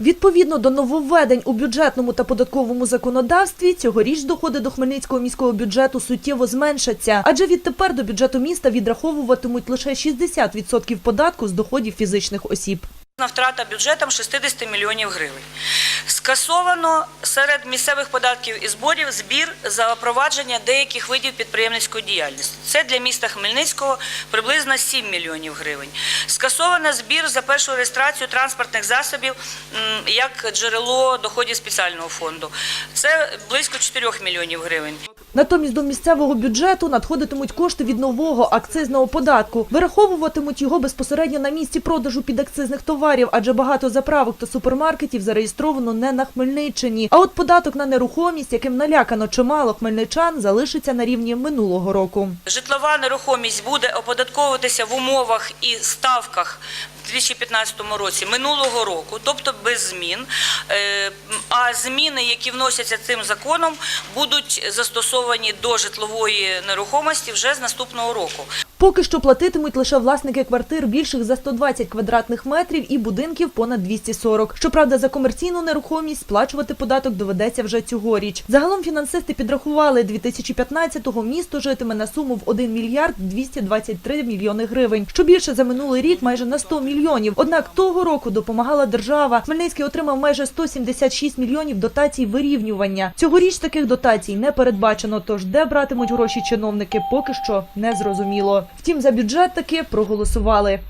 Відповідно до нововведень у бюджетному та податковому законодавстві, цьогоріч доходи до Хмельницького міського бюджету суттєво зменшаться, адже відтепер до бюджету міста відраховуватимуть лише 60% податку з доходів фізичних осіб. На втрата бюджетом 60 мільйонів гривень. Скасовано серед місцевих податків і зборів збір за впровадження деяких видів підприємницької діяльності. Це для міста Хмельницького приблизно 7 мільйонів гривень. Скасовано збір за першу реєстрацію транспортних засобів як джерело доходів спеціального фонду. Це близько 4 мільйонів гривень. Натомість до місцевого бюджету надходитимуть кошти від нового акцизного податку. Вираховуватимуть його безпосередньо на місці продажу підакцизних товарів, адже багато заправок та супермаркетів зареєстровано не на Хмельниччині. А от податок на нерухомість, яким налякано чимало хмельничан, залишиться на рівні минулого року. Житлова нерухомість буде оподатковуватися в умовах і ставках в 2015 році минулого року, тобто без змін. Е, А зміни, які вносяться цим законом, будуть застосовані до житлової нерухомості вже з наступного року. Поки що платитимуть лише власники квартир більших за 120 квадратних метрів і будинків понад 240. Щоправда, за комерційну нерухомість сплачувати податок доведеться вже цьогоріч. Загалом фінансисти підрахували 2015-го місто житиме на суму в 1 мільярд 223 мільйони гривень, що більше за минулий рік майже на 100 мільйонів. Однак того року допомагала держава. Хмельницький отримав майже 176 мільйонів дотацій вирівнювання. Цьогоріч таких дотацій не передбачено. Тож де братимуть гроші чиновники, поки що не зрозуміло. Втім, за бюджет таки проголосували.